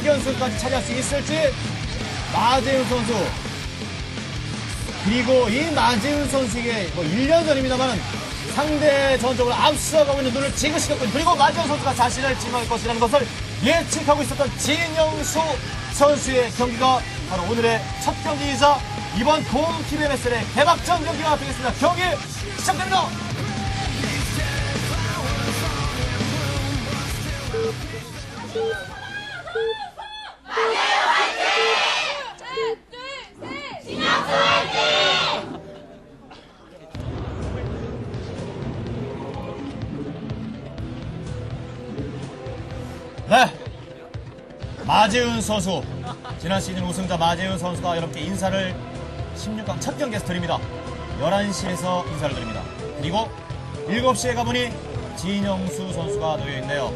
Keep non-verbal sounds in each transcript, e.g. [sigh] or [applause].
준결승까지 차지할 수 있을지 마재윤 선수 그리고 이 마재윤 선수에게 뭐 1년 전입니다만 상대 전적으로 앞서가고 있는 눈을 지그시켰고 그리고 마재윤 선수가 자신을 지명할 것이라는 것을 예측하고 있었던 진영수 선수의 경기가 바로 오늘의 첫 경기이자 이번 돔 TVMS의 개막전 경기가 되겠습니다. 경기 시작됩니다. 마재윤 선수. 지난 시즌 우승자 마재윤 선수가 여러분께 인사를 16강 첫 경기에서 드립니다. 11시에서 인사를 드립니다. 그리고 7시에 가보니 진영수 선수가 놓여있네요.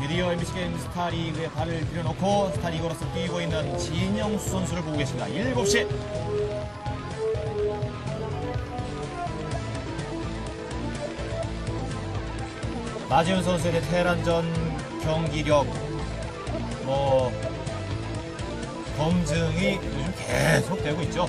드디어 MBC 게임 스타리그에 발을 들여놓고 스타리그로서 뛰고 있는 진영수 선수를 보고 계십니다. 7시. 마지훈 선수의 테란전 경기력 검증이 요즘 계속 되고 있죠.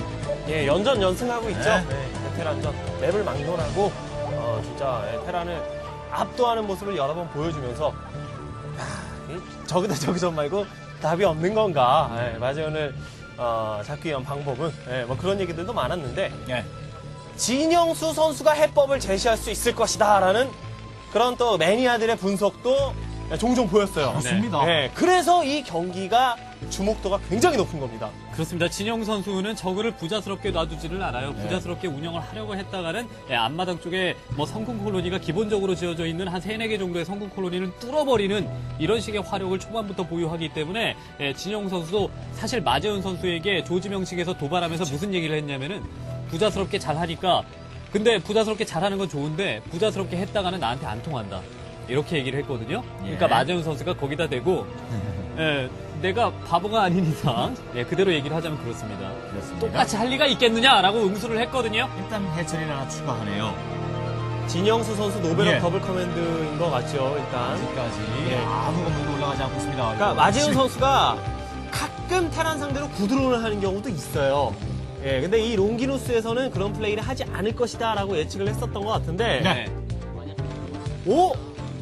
예, 연전 연승하고 있죠. 네. 네, 베테랑전 맵을 막론하고 어, 진짜 예, 테란을 압도하는 모습을 여러 번 보여주면서 야, 저기다 [laughs] 저기전 말고 답이 없는 건가? 예, 마재현을 어, 잡기 위한 방법은 예, 뭐 그런 얘기들도 많았는데 예. 진영수 선수가 해법을 제시할 수 있을 것이다라는 그런 또 매니아들의 분석도 종종 보였어요. 그렇습니다. 예, 그래서 이 경기가 주목도가 굉장히 높은 겁니다. 그렇습니다. 진영 선수는 저그를 부자스럽게 놔두지를 않아요. 네. 부자스럽게 운영을 하려고 했다가는 예, 앞마당 쪽에 뭐 성군 콜로니가 기본적으로 지어져 있는 한 세네 개 정도의 성군 콜로니를 뚫어버리는 이런 식의 화력을 초반부터 보유하기 때문에 예, 진영 선수도 사실 마재훈 선수에게 조지명식에서 도발하면서 무슨 얘기를 했냐면은 부자스럽게 잘하니까 근데 부자스럽게 잘하는 건 좋은데 부자스럽게 했다가는 나한테 안 통한다. 이렇게 얘기를 했거든요. 그러니까 예. 마재훈 선수가 거기다 대고 [laughs] 예, 내가 바보가 아닌 이상 예, 그대로 얘기를 하자면 그렇습니다. 그렇습니다. 똑같이 할 리가 있겠느냐라고 응수를 했거든요. 일단 해처리를 하나 추가하네요. 진영수 선수 노벨업 예. 더블 커맨드인 것 같죠, 일단. 아직까지 예. 아무 건물도 올라가지 않고 있습니다. 그러니까 마재훈 선수가 가끔 테란 상대로 구드론을 하는 경우도 있어요. 예, 근데 이 롱기누스에서는 그런 플레이를 하지 않을 것이다 라고 예측을 했었던 것 같은데. 네. 오!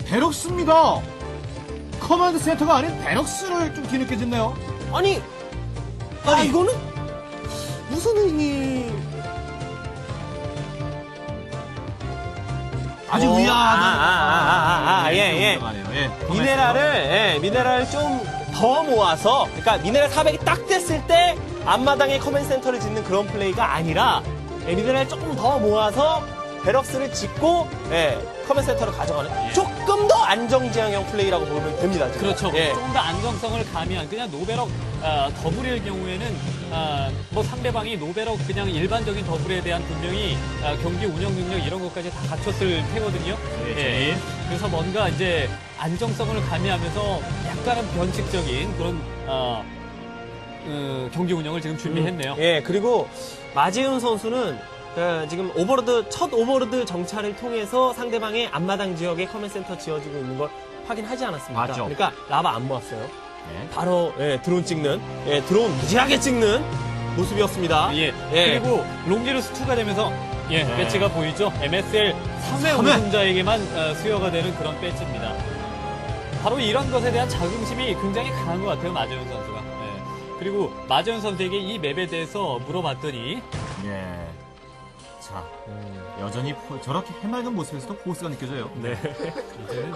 베럭스입니다. 커맨드 센터가 아닌 베럭스를 좀 뒤늦게 짓네요. 아니! 아, 이거는? 무슨 의미. 아주 어, 위안한. 아, 아, 아, 아, 아, 예, 예. 예. 미네랄을, 예, 미네랄을 좀 더 모아서, 그러니까 미네랄 400이 딱 됐을 때 앞마당에 커맨 센터를 짓는 그런 플레이가 아니라, 예, 미네랄 조금 더 모아서 베럭스를 짓고, 예, 커맨 센터를 가져가는 조금 더 안정지향형 플레이라고 보면 됩니다. 지금. 그렇죠. 예. 좀더 안정성을 가미한 그냥 노베럭 아, 더블일 경우에는 아, 뭐 상대방이 노베럭 그냥 일반적인 더블에 대한 분명히 아, 경기 운영 능력 이런 것까지 다 갖췄을 테거든요. 네, 그래서 뭔가 이제 안정성을 가미하면서 약간은 변칙적인 그런 아, 어, 경기 운영을 지금 준비했네요. 예, 그리고 마지훈 선수는 그 지금 오버로드 첫 오버로드 정찰을 통해서 상대방의 앞마당 지역에 커맨 센터 지어지고 있는 걸 확인하지 않았습니까? 맞죠. 그러니까 라바 안 모았어요. 네. 바로 예, 드론 찍는 예, 드론 무지하게 찍는 모습이었습니다. 예. 예. 그리고 롱기루스 2가 되면서 예, 네. 배치가 보이죠? MSL 3회 삼회. 우승자에게만 어, 수여가 되는 그런 배치입니다. 바로 이런 것에 대한 자긍심이 굉장히 강한 것 같아요, 마재훈 선수가. 예. 그리고 마재훈 선수에게 이 맵에 대해서 물어봤더니 예. 자, 여전히 포- 저렇게 해맑은 모습에서도 포스가 느껴져요. 네. 이제는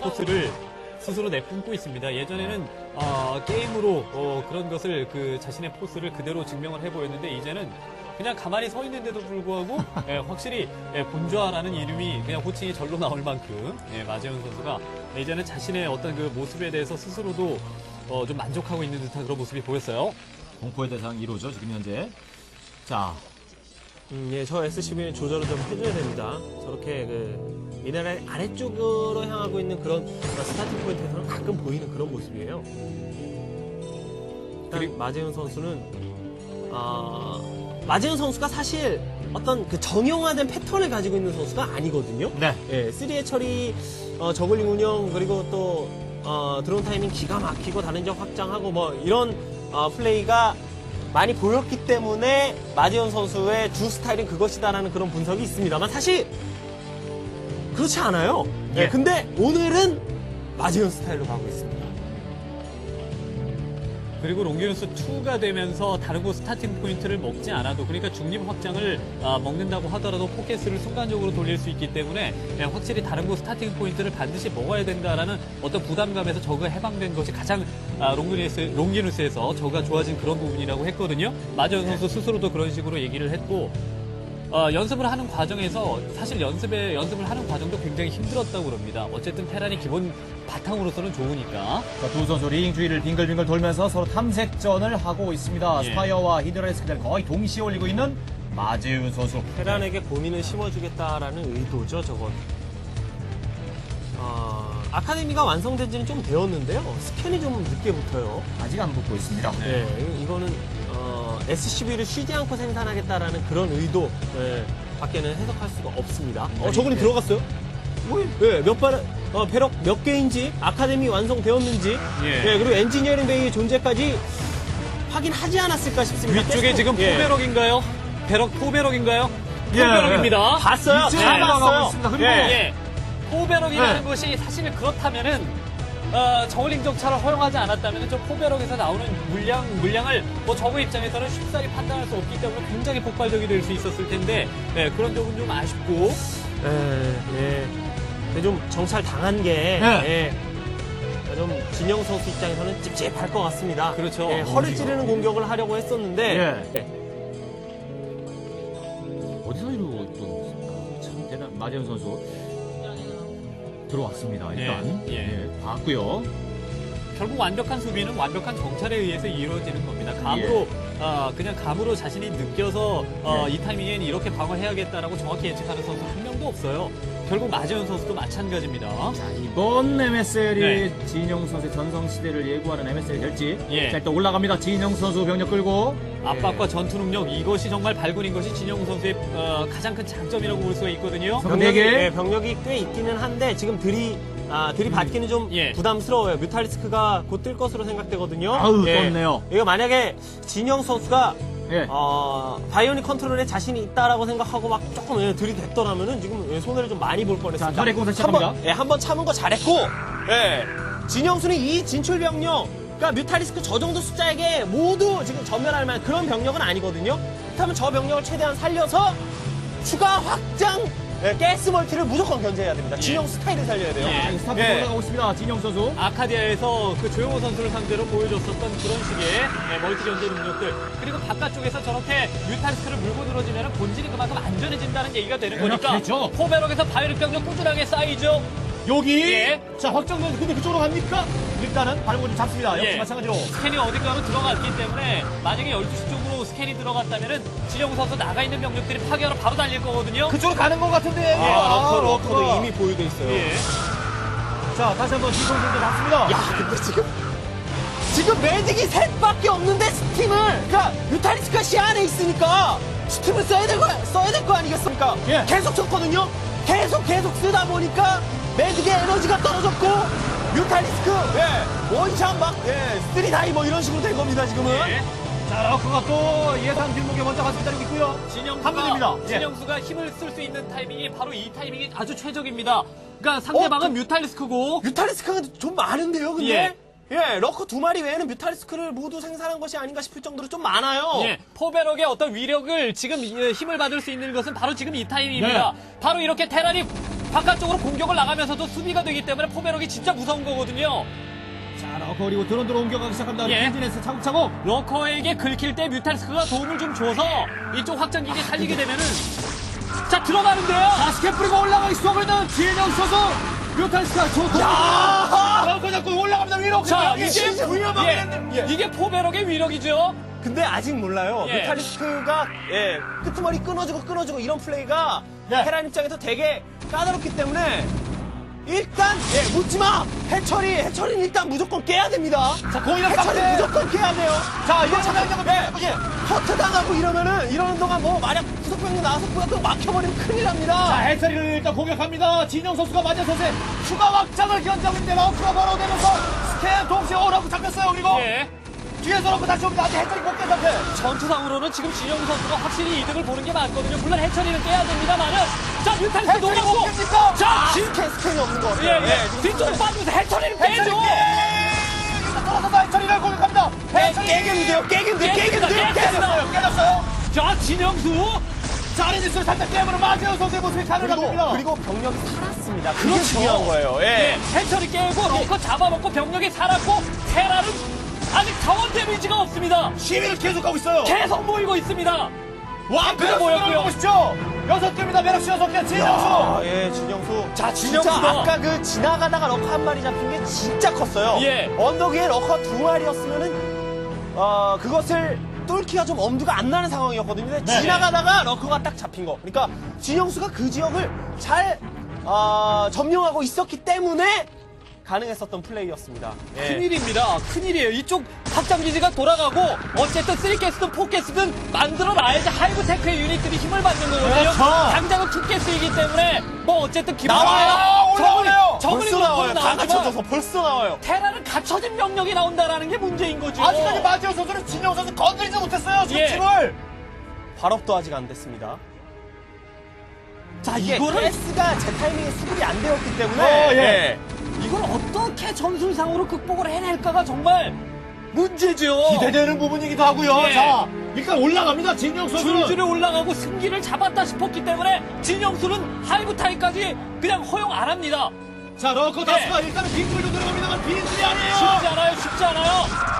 포스를 스스로 내뿜고 있습니다. 예전에는 어, 게임으로 어, 그런 것을 그 자신의 포스를 그대로 증명을 해 보였는데 이제는 그냥 가만히 서 있는데도 불구하고 [laughs] 예, 확실히 예, 본좌라는 이름이 그냥 호칭이 절로 나올 만큼 예, 마재훈 선수가 이제는 자신의 어떤 그 모습에 대해서 스스로도 어, 좀 만족하고 있는 듯한 그런 모습이 보였어요. 공포의 대상 1호죠, 지금 현재. 자, 음, 예, 저 SCB는 조절을 좀 해줘야 됩니다. 저렇게 그 미네랄 아래쪽으로 향하고 있는 그런 스타팅 포인트에서는 가끔 보이는 그런 모습이에요. 일단 마재훈 선수는 아 마재훈 선수가 사실 어떤 그 정형화된 패턴을 가지고 있는 선수가 아니거든요. 네. 예, 3의 처리, 어, 저글링 운영, 그리고 또 어, 드론 타이밍 기가 막히고 다른 지역 확장하고 뭐 이런 어, 플레이가 많이 보였기 때문에 마지현 선수의 주 스타일은 그것이다라는 그런 분석이 있습니다만 사실 그렇지 않아요. 예. 네, 근데 오늘은 마지현 스타일로 가고 있습니다. 그리고 롱기누스 2가 되면서 다른 곳 스타팅 포인트를 먹지 않아도 그러니까 중립 확장을 아, 먹는다고 하더라도 포켓스를 순간적으로 돌릴 수 있기 때문에 예, 확실히 다른 곳 스타팅 포인트를 반드시 먹어야 된다라는 어떤 부담감에서 저가 해방된 것이 가장 아, 롱기누스, 롱기누스에서 저가 좋아진 그런 부분이라고 했거든요. 마재현 선수 스스로도 그런 식으로 얘기를 했고 어, 연습을 하는 과정에서 사실 연습에 연습을 하는 과정도 굉장히 힘들었다고 그럽니다. 어쨌든 테란이 기본 바탕으로서는 좋으니까. 자, 두 선수 링 주위를 빙글빙글 돌면서 서로 탐색전을 하고 있습니다. 예. 스파이어와 히드라리스크를 거의 동시에 올리고 있는 마재윤 선수. 테란에게 고민을 심어주겠다라는 의도죠, 저건. 어, 아카데미가 완성된 지는 좀 되었는데요. 스캔이 좀 늦게 붙어요. 아직 안 붙고 있습니다. 네, 이- 이거는 어, SCV를 쉬지 않고 생산하겠다라는 그런 의도 예, 밖에는 해석할 수가 없습니다. 어, 저분이 네. 들어갔어요? 뭐, 예, 몇 발, 어, 배럭 몇 개인지, 아카데미 완성되었는지, 예. 예, 그리고 엔지니어링 베이의 존재까지 확인하지 않았을까 싶습니다. 위쪽에 계속, 지금 예. 포베럭인가요? 베럭 포베럭인가요? 예. 포베럭입니다. 봤어요. 위치에 다 봤어요. 있습니다. 그리고 예. 예. 포베럭이라는 네. 것이 사실 그렇다면은 어, 저울링 정찰을 허용하지 않았다면 저 포베럭에서 나오는 물량 물량을 뭐 저그 입장에서는 쉽사리 판단할 수 없기 때문에 굉장히 폭발적이 될 수 있었을 텐데 예, 그런 점은 좀 아쉽고 예, 예. 좀 정찰 당한 게, 네. 예. 좀 진영 선수 입장에서는 찝찝할 것 같습니다. 그렇죠. 예, 허를 찌르는 공격을 하려고 했었는데, 예. 예. 어디서 이러고 또, 참 대단, 마재윤 선수. 들어왔습니다, 일단. 예, 예. 봤고요 결국 완벽한 수비는 완벽한 정찰에 의해서 이루어지는 겁니다. 감으로 어, 그냥 감으로 자신이 느껴서 어, 이 타이밍엔 이렇게 방어해야겠다라고 정확히 예측하는 선수 한 명도 없어요. 결국 마재현 선수도 마찬가지입니다. 자, 이번 MSL이 네. 진영 선수의 전성 시대를 예고하는 MSL이 될지. 예. 자, 일단 올라갑니다. 진영 선수 병력 끌고. 압박과 전투 능력 이것이 정말 발군인 것이 진영 선수의 어, 가장 큰 장점이라고 볼 수가 있거든요. 성- 병력이, 네 개. 예, 병력이 꽤 있기는 한데, 지금 들이, 아, 들이받기는 좀 예. 부담스러워요. 뮤탈리스크가 곧 뜰 것으로 생각되거든요. 아우, 예. 떴네요. 이거 만약에 진영 선수가 예. 어, 바이오닉 컨트롤에 자신이 있다라고 생각하고 막 조금 예, 들이댔더라면은 지금 예, 손해를 좀 많이 볼 뻔했습니다. 자, 혈액 공사 한 시작합니다. 번, 예, 한번 참은 거 잘했고, 예. 진영수는 이 진출 병력, 그러니까 뮤탈리스크 저 정도 숫자에게 모두 지금 전멸할 만한 그런 병력은 아니거든요. 그렇다면 저 병력을 최대한 살려서 추가 확장, 예, 가스 멀티를 무조건 견제해야 됩니다. 진영 스타일을 살려야 돼요. 예. 자, 스타트 예. 올라가고 있습니다. 진영 선수. 아카디아에서 그 조용호 선수를 상대로 보여줬었던 그런 식의 네, 멀티 견제 능력들 그리고 바깥쪽에서 저렇게 뮤탈스크를 물고 늘어지면 본진이 그만큼 안전해진다는 얘기가 되는 거니까 그렇겠죠. 포베럭에서 바이오릭 병력 꾸준하게 쌓이죠. 여기. 예. 자, 확정된, 근데 그쪽으로 갑니까? 일단은 발목을 좀 잡습니다. 역시 예. 마찬가지로. 스캔이 어딘가로 들어갔기 때문에 만약에 12시 쪽으로 스캔이 들어갔다면은 진영 선수 나가 있는 병력들이 파괴하러 바로 달릴 거거든요. 그쪽으로 가는 것 같은데. 아, 러커, 러커도 러커가. 이미 보유돼 있어요. 예. 자, 다시 한번 진성 선수 잡습니다. 야, 근데 지금 지금 매직이 셋밖에 없는데 스팀을 그러니까 뮤탈리스크가 시 안에 있으니까 스팀을 써야 될 거, 써야 될 거 아니겠습니까? 예. 계속 쳤거든요. 계속 계속 쓰다 보니까 매직의 에너지가 떨어졌고 뮤탈리스크 예, 원샷 막 예, 쓰리 다이 뭐 이런 식으로 된 겁니다 지금은. 예. 자, 러커가 또 예상 뒷목에 먼저 가서 기다리고 있고요. 진영수가, 됩니다. 예. 진영수가 힘을 쓸 수 있는 타이밍이 바로 이 타이밍이 아주 최적입니다. 그러니까 상대방은 어, 그- 뮤탈리스크고 뮤탈리스크가 좀 많은데요, 근데. 예. 예, 러커 두 마리 외에는 뮤탈리스크를 모두 생산한 것이 아닌가 싶을 정도로 좀 많아요. 예, 포베럭의 어떤 위력을 지금 이- 힘을 받을 수 있는 것은 바로 지금 이 타이밍입니다. 네. 바로 이렇게 테란이 바깥쪽으로 공격을 나가면서도 수비가 되기 때문에 포베럭이 진짜 무서운 거거든요. 자, 러커 그리고 드론으로 옮겨가기 시작합니다. 예. 빈진에서 차곡차곡. 러커에게 긁힐 때 뮤탈스크가 도움을 좀 줘서 이쪽 확장기지 살리게 되면은 자 들어가는데요. 자, 스캡 뿌리고 올라가기 시작을 있는 진영 선수. 뮤탈스가 좋고. 야! 러커 잡고 올라갑니다. 위로. 자 이게 위험하게 예, 이게 포베럭의 위력이죠. 근데 아직 몰라요. 예. 메탈리스크가 예, 끄트머리 끊어지고 끊어지고 이런 플레이가 네. 테란 입장에서 되게 까다롭기 때문에 일단 예 묻지마 해철이 해철이는 일단 무조건 깨야 됩니다. 자, 공이랑 해철이 깜빡해. 무조건 깨야 돼요. 자, 이거 장난감 네. 예. 커트 당하고 이러면은 이러는 동안 뭐 만약 구석병력 나와서 구석병 막혀버리면 큰일 자, 납니다. 해처리를 일단 공격합니다. 진영 선수가 마재 선수의 추가 확장을 견제하고 있는데 러크가 바로 되면서 스캔 동시에 오라고 잡혔어요. 그리고 예. 뒤에서 러크 다시 옵니다. 아직 해처리 못깬 상태. 전투상으로는 지금 진영우 선수가 확실히 이득을 보는 게 맞거든요. 물론 해처리는 깨야 됩니다만은 자 녹았고 깹니까? 자 스캔 스캔이 없는 것 예, 같아요. 예. 뒤쪽으로 빠지면서 해처리를 해처리 빼죠. 깨! 떨어져서 해처리를 공격합니다. 깨겠는데요? 깨겠는데 깨집니다. 깨겠는데 깨졌어요. 깨졌어요. 자 진영수 자, 아레니스를 살짝 깨물어 마재현 선수의 모습이 그리고 가능합니다. 그리고 병력이 살았습니다. 그게 그렇죠. 중요한 거예요. 예. 예, 해처리 깨고 벙커 잡아먹고 병력이 살았고 테라는 아직 자원 데미지가 없습니다. 시위를 계속하고 있어요. 계속 모이고 있습니다. 와, 보였고요. 그렇고요. 보시죠. 여섯 개입니다. 메럭시 여섯 개. 진영수. 아, 예, 진영수. 자, 진짜 진영수가- 아까 그 지나가다가 러커 한 마리 잡힌 게 진짜 컸어요. 예. 언덕 위에 러커 두 마리였으면은, 어, 그것을 뚫기가 좀 엄두가 안 나는 상황이었거든요. 근데 네. 지나가다가 러커가 딱 잡힌 거. 그러니까 진영수가 그 지역을 잘, 어, 점령하고 있었기 때문에 가능했었던 플레이였습니다. 예. 큰일입니다. 큰일이에요. 이쪽 확장기지가 돌아가고 어쨌든 3가스든 4가스든 만들어놔야지 하이브 테크의 유닛들이 힘을 받는 거거든요. 그렇죠. 당장은 2가스이기 때문에 뭐 어쨌든 기본 나와요! 올라오네요! 벌써 나와요. 다 갖춰져서 벌써 나와요. 테라는 갖춰진 병력이 나온다라는 게 문제인 거죠. 아직까지 마재현 선수는 진영 선수 건드리지 못했어요. 지금 예. 팀을. 발업도 아직 안 됐습니다. 자 이거를 가스가 제 타이밍에 수급이 안 되었기 때문에 어, 예. 이걸 어떻게 전술상으로 극복을 해낼까가 정말 문제죠. 기대되는 부분이기도 하고요. 예. 자, 일단 올라갑니다. 진영 선수는. 줄줄이 올라가고 승기를 잡았다 싶었기 때문에 진영수는 하이브 타이까지 그냥 허용 안 합니다. 자, 러커 다스가 일단은 빈줄도 들어갑니다만 빈줄이 아니에요. 쉽지 않아요, 쉽지 않아요.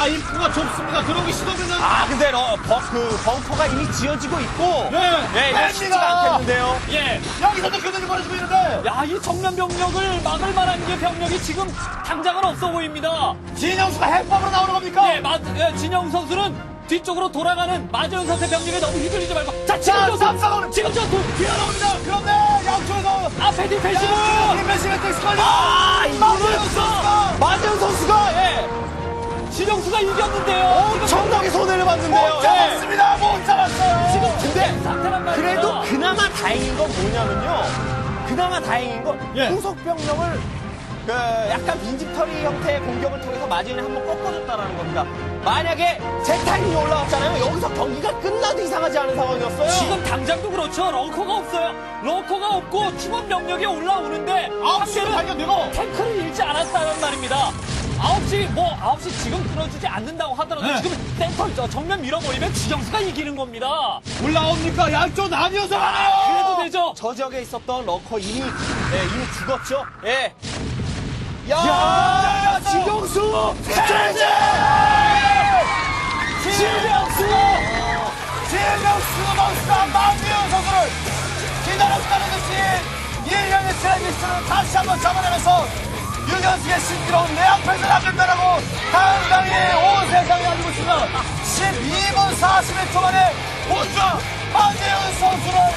자, 입구가 좁습니다. 들어오기 시도면은. 아, 근데 러, 버, 그 벙커가 이미 지어지고 있고. 네. 예, 이거 쉽지가 뺍니다. 않겠는데요. 예. 여기서도 교전이 벌어지고 있는데. 야, 이 정면 병력을 막을 만한 게 병력이 지금 당장은 없어 보입니다. 진영수가 해법으로 나오는 겁니까? 예, 마, 예, 진영 선수는 뒤쪽으로 돌아가는 마재현 선수의 병력에 너무 휘둘리지 말고. 자, 지금 자, 전투! 지금 전투! 뛰어나옵니다. 그런데 양쪽에서. 앞에 디펜시브! 디펜시브 텍스컬리. 아, 마재현 이거는 예, 진영수가 이겼는데요. 엄청나게 손해를 봤는데요. 못 예. 잡았습니다. 못 잡았어요. 지금 근데. 그래도 그나마 다행인 건 뭐냐면요. 그나마 다행인 건 예. 후속 병력을 그 약간 빈집털이 형태의 공격을 통해서 마진을 한번 꺾어줬다라는 겁니다. 만약에 제 타이밍이 올라왔잖아요. 여기서 경기가 끝나도 이상하지 않은 상황이었어요. 지금 당장도 그렇죠. 럭커가 없어요. 럭커가 없고 팀원 병력이 올라오는데 아홉 상대는 발견되고. 탱크를 잃지 않았다는 말입니다. 9시, 뭐, 9시 지금 끊어주지 않는다고 하더라도 네. 지금 저 정면 밀어버리면 지정수가 이기는 겁니다. 올라옵니까? 양쪽 나뉘어서 가네요. 그래도 되죠. 저 지역에 있었던 러커 이미 예, 이미 죽었죠. 예. 야, 야, 지경수 체제! 지경수 진영수 선수가 마지현 선수를 기다렸다는 듯이 1년의 트레이스를 다시 한번 잡아내면서 유견수의 신기로운 내 앞에서 나간다라고 당당히 온 세상이 알고 있습니다. 12분 41초 만에 본주 마지현 선수를